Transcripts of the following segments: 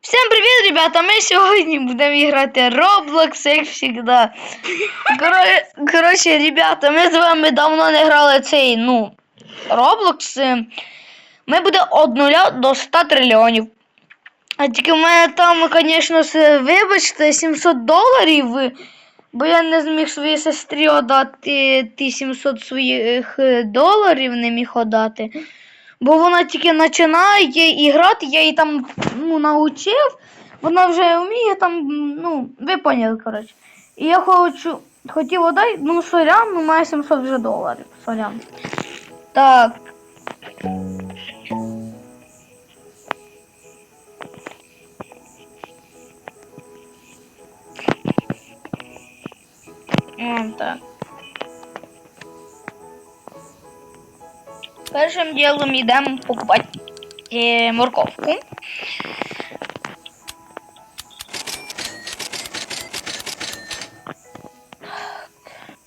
Всем привет, ребята! Мы сегодня будем грати Roblox, як всегда. Коро- Коротше, ребята, ми з вами давно не грали цей, ну, Roblox. Ми буде від 0 до 100 трильйонів. А тільки в мене там, звісно, вибачте, 700 доларів, бо я не зміг своїй сестрі отдати ті 700 своїх е, доларів, не міг отдати. Бо вона тільки починає і грати, я її там ну, навчив, вона вже вміє там, ну, ви поняли, коротше. І я хочу, хотів отдати, ну, сорян, ну, має 700 вже доларів, сорян. Так. Першим ділом йдемо покупати е, морковку.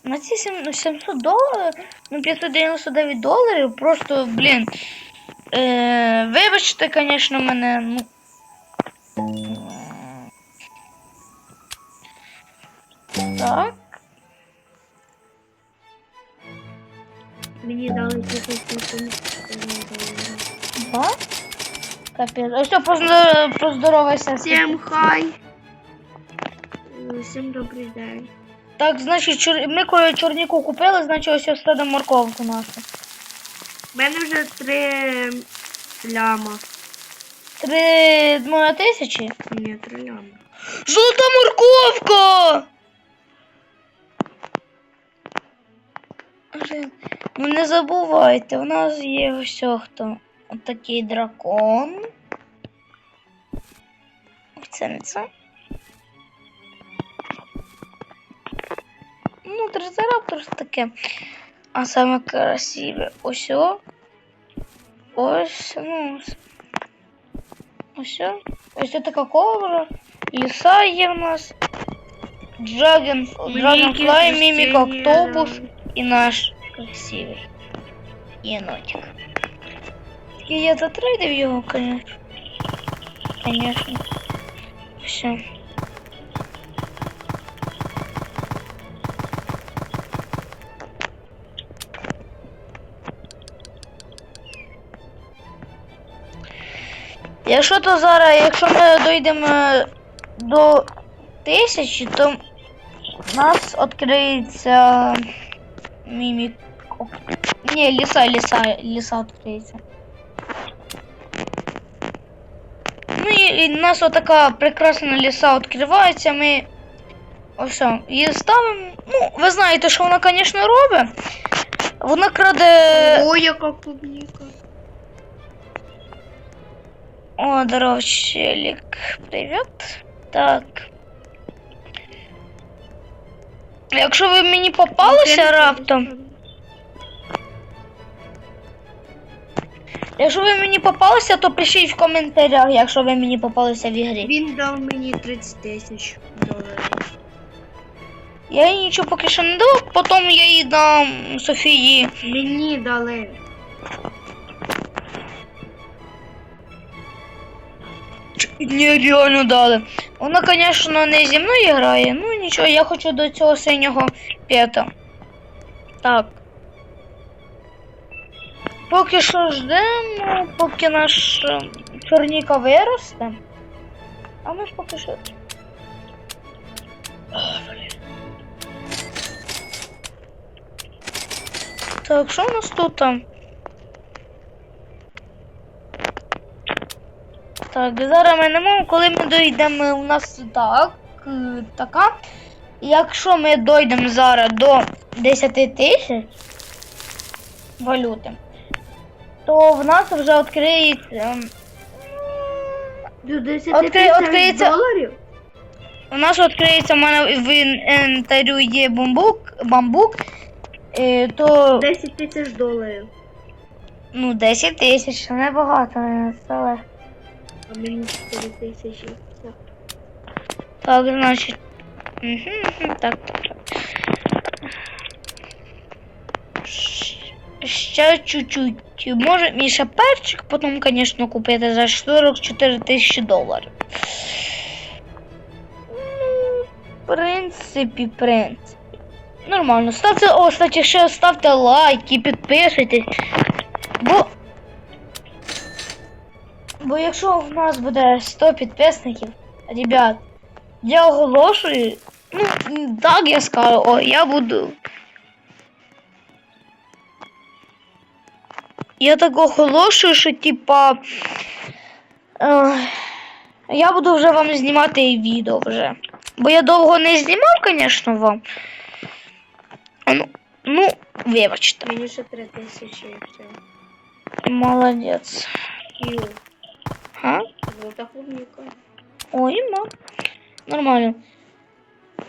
На ці сім- ну, 700 доларів, ну 599 доларів, просто, блін. Е, вибачте, звісно, мене, ну. Так. Дали Да? Капець. Ось що, поздор- поздоровайся. Всім хай. Всім добрий день. Так, значить, чор... ми коли чорніку купили, значить ось стадо морковку нашу. У мене вже три ляма. Три моя тисячі. Ні, три ляма. Золота морковка! Блін, Ну не забувайте, у нас є ось хто. Отакий дракон. Це не це. Ну, трицераптор таке. А саме красиве ось. Ось, ну. ось. Ось. така кобра. Ліса є в нас. Dragon, Dragonfly, Мімік, Octopus і наш красивий єнотик. Тільки я затрейдив його, конечно. Конечно. Все. Якщо то зараз, якщо ми дійдемо до тисячі, то у нас відкриється мімік. Не, ліса, ліса, ліса відкриється. Ну і, і у нас отака прекрасна ліса відкривається, ми ось о, її ставимо. Ну, ви знаєте, що вона, звісно, робить. Вона краде. Ой, яка клубніка. О, здоров, челик. Привет. Так. Якщо ви мені попалися раптом, Якщо ви мені попалися, то пишіть в коментарях, якщо ви мені попалися в ігрі. Він дав мені 30 тисяч доларів. Я їй нічого поки що не дав, потім я їй дам Софії. Мені дали. Ні, реально дали. Вона, звісно, не зі мною грає, ну нічого, я хочу до цього синього п'ята. Так. Поки що ждемо, поки наш е, чорніка виросте. А ми ж поки що. Блін. Так, що у нас тут там? Так, зараз ми не можемо, коли ми дійдемо, у нас так, е, така. Якщо ми дійдемо зараз до 10 тисяч валюти, то в нас вже відкриється. ем, До 10 Откри- відкриється- доларів? У нас відкриється в мене в інвентарю є бамбук, бамбук, е, то 10 тисяч доларів. ну 10 тисяч, небагато, це легко. А мені 4 тисячі. Так, значить. Угу, так, так, так. Ш- ще чуть-чуть. Може, мені ще перчик потім, звісно, купити за 44 тисячі доларів. Ну, в принципі, принципі. Нормально. Ставте, о, кстати, ще ставте лайки, підписуйтесь. Бо. Бо якщо в нас буде 100 підписників, ребят, я оголошую. Ну, так я скажу, о, я буду. Я так оголошую, що типа. Е, я буду вже вам знімати і відео вже. Бо я довго не знімав, звісно, вам. Ну, ну, вибачте. Мені ще три тисячі і все. Молодець. Кіл. А? Золота клубніка. Ой, ма. Нормально.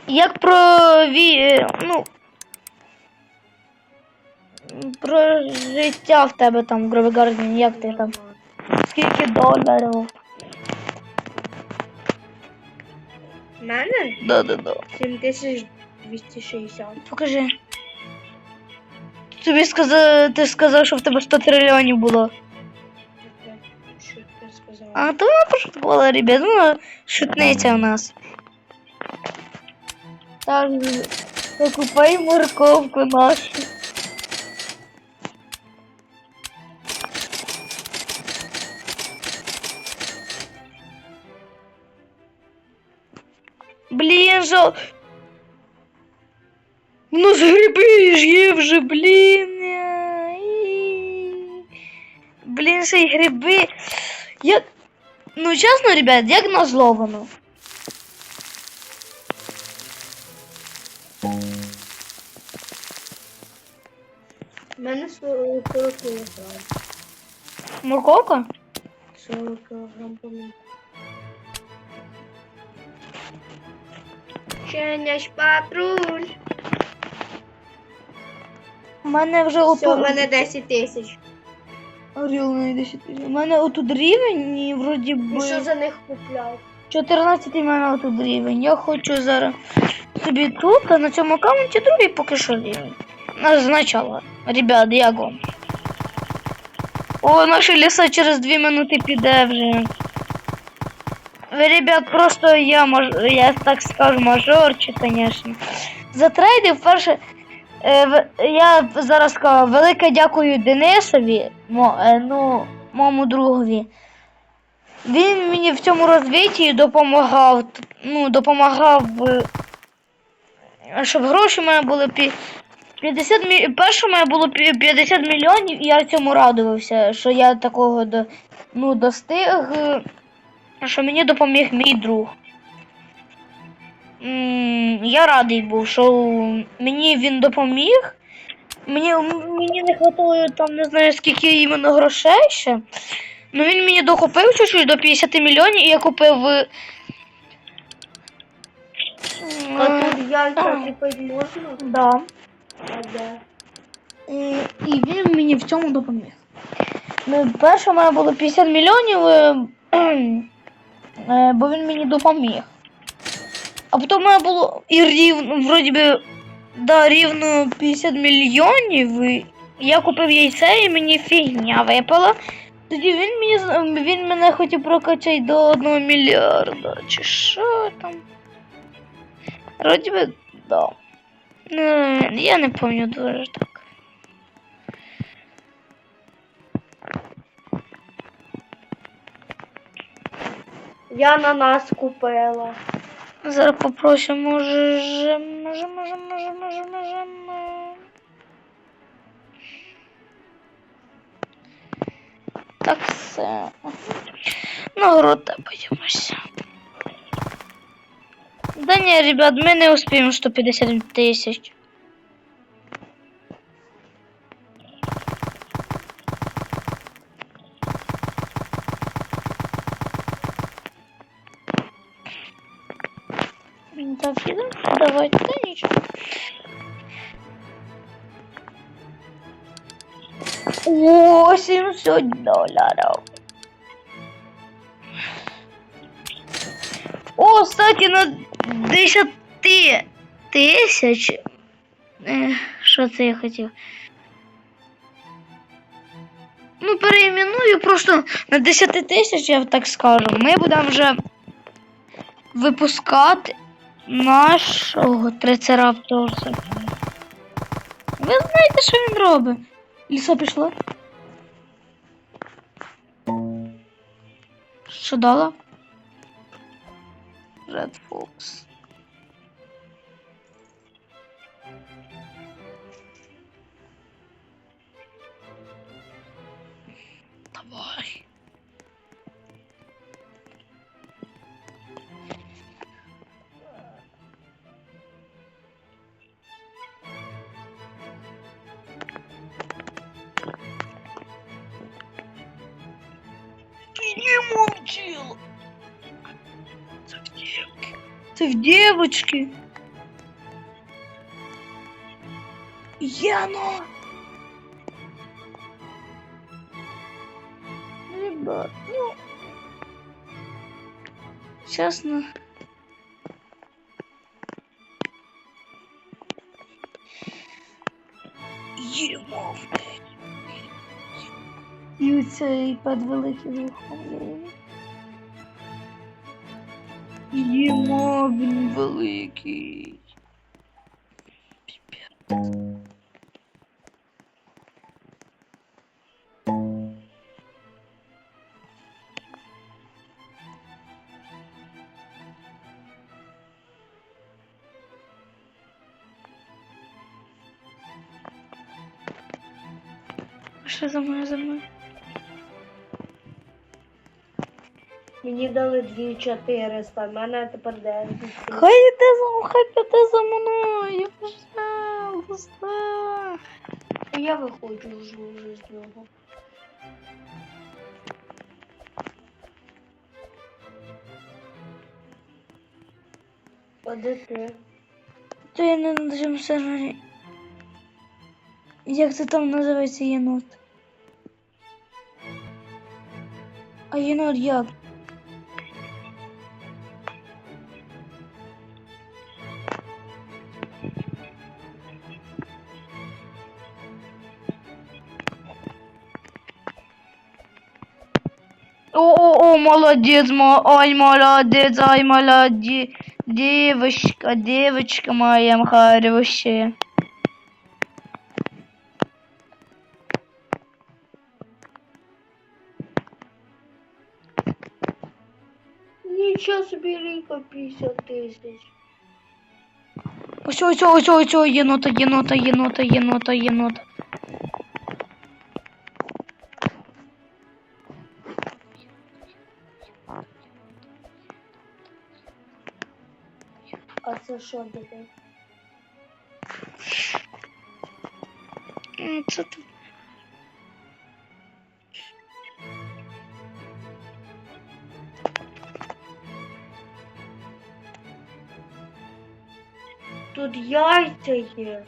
Як про ві... е, ну. Про життя в тебе там в Грові як ти там? Скільки доларів? Мене Да-да-да. 7260. Покажи. Тобі сказав, ти сказав, що в тебе 100 трильйонів було. Що ти? А то вона пошуткувала, ребят. Ну, шутниця у нас. Так, покупай морковку нашу. Блін, жал. У нас гриби ж є вже, блін. Блін, ще й гриби. Ну, чесно, ребят, як назло воно. У мене 40 кілограм. Морковка? 40 кілограм Щеняш патруль. У мене вже Все, у мене 10 тисяч. Орел на 10 У мене отут рівень і вроді І би. що за них купляв? 14 у мене отут рівень. Я хочу зараз собі тут, а на цьому аккаунті другий поки що рівень. На Ребят, як вам? О, наші ліса через 2 минути піде вже. Ребят, просто я маж... я так скажу мажорчик, звісно. Затрейдив перше. Е, в- я зараз скажу велике дякую Денисові, мо, е, ну, моєму другові. Він мені в цьому розвитті допомагав, ну, допомагав, е, щоб гроші в мене були пі- 50 мі... Перше в мене було 50 мільйонів, і я цьому радувався, що я такого до... ну, достиг, е, що мені допоміг мій друг. М, Я радий був, що мені він допоміг. Мені, мені не хватило там не знаю скільки іменно грошей ще. Ну він мені докупив чуть-чуть до 50 мільйонів, і я купив. е, А тут яйця ліпити можна? Да. А де? І, він мені в цьому допоміг. Ну, перше в мене було 50 мільйонів, е, бо він мені допоміг. А потім в мене було і рівно, вроді би, да, рівно 50 мільйонів. І я купив яйце і мені фігня випала. Тоді він мені він мене хотів прокачати до 1 мільярда. Чи що там? Вроді би, да. Ну, я не пам'ятаю дуже так. Я на нас купила. Зараз попросимо, може, може, може, може, може, може. Так, все. На город подивимося. Да не, ребят, мы не успеем 150 тысяч. Так, идем. Давайте, да ничего. О, 700 долларов. О, кстати, на 10 тисяч. Що це я хотів? ну, переіменую просто на 10 тисяч, я так скажу. Ми будемо вже випускати нашого трицерапторса. Ви знаєте, що він робить? Лісо пішло? Що дала? Red Fox. Не мовчила. Це в дівки. Це в дівочки. Яно. Ребят, ну... Честно. Ємо, І цей пад великий виховує. Ємо, він великий. Піпець. Що за мною за мною? Мені дали 2400, в мене тепер 9. Хай йде за хай піде за мною, пожалуйста. Я виходжу вже з нього. А де ти? То я не на цьому сервері. Як це там називається єнот? А єнот як? Молодец, мо- ой, молодец, ай, молодец. Девочка, девочка моя хорошая. Нічого собі ріка 50 тисяч. Ось, ось, ось, ось, ось, єнота, єнота, єнота, єнота, єнота. А це що таке? Це ти. Тут яйця є.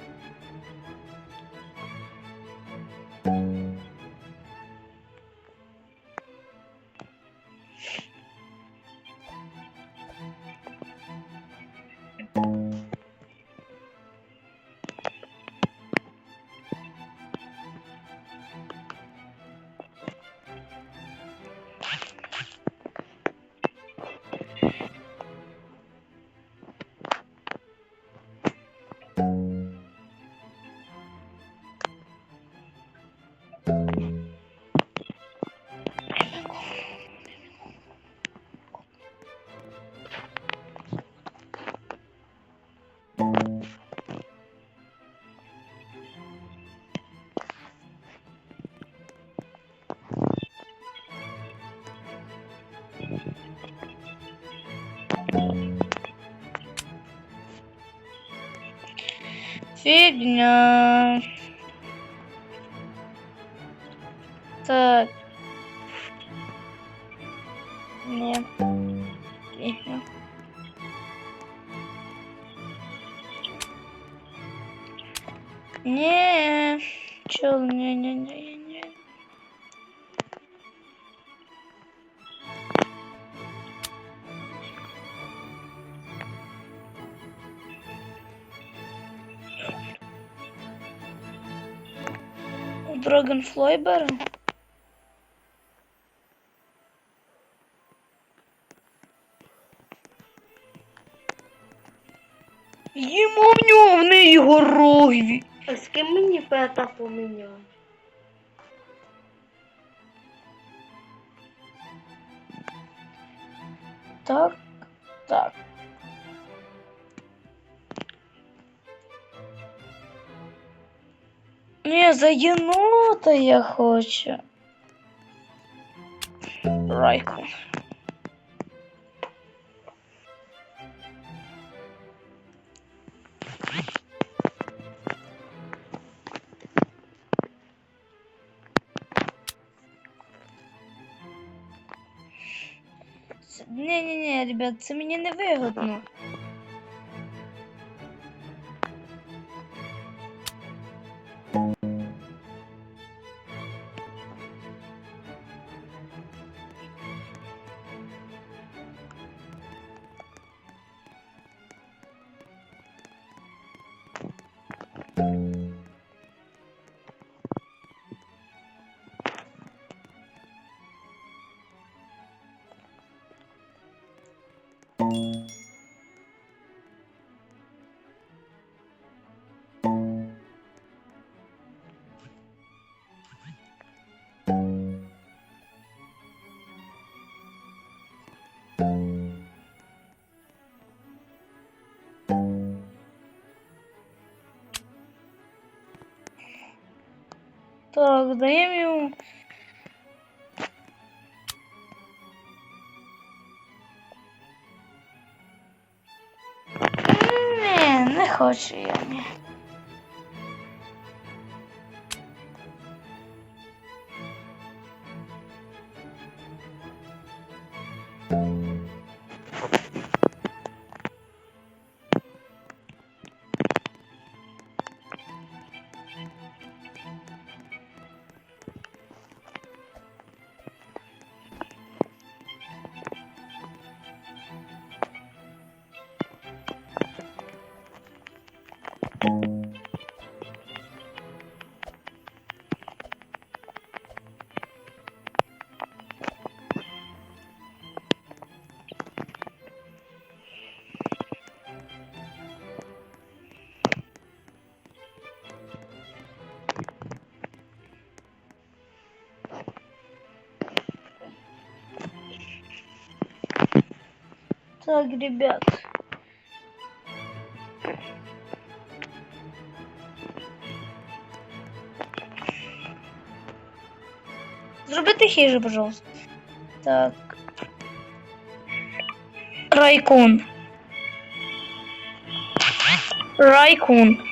Фигня. Так. Нет. Фигня. Не, чел, не, не, не, Драгонфлойбера? Йому в нього в неї його роги. А з ким мені пета поміняв? Так, так. Не, за єнота я хочу. Райку. Не-не-не, ребят, це мені не вигодно. Так, даємо йому. Не, не Так, ребят. Зроби тихіше, пожалуйста. Так. Райкун. Райкун.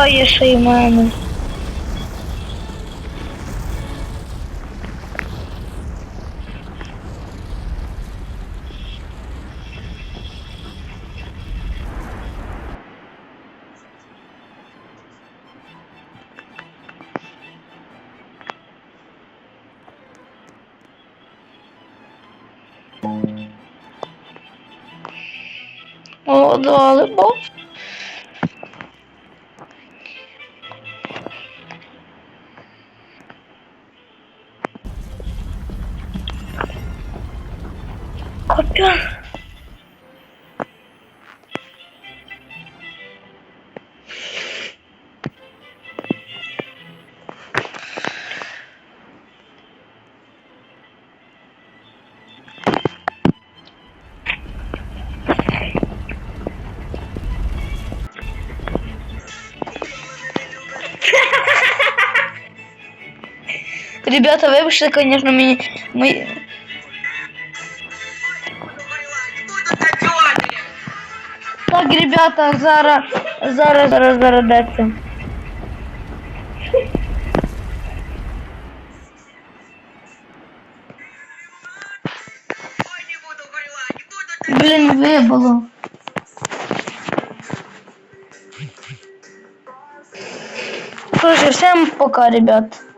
Лагає ще й мене. О, дали бо. Ребята, вибачте, конечно, мені... Ми... Так, ребята, зараз, зараз, зараз, зараз, дайте. Блін, вибило. Слушай, всем пока, ребят.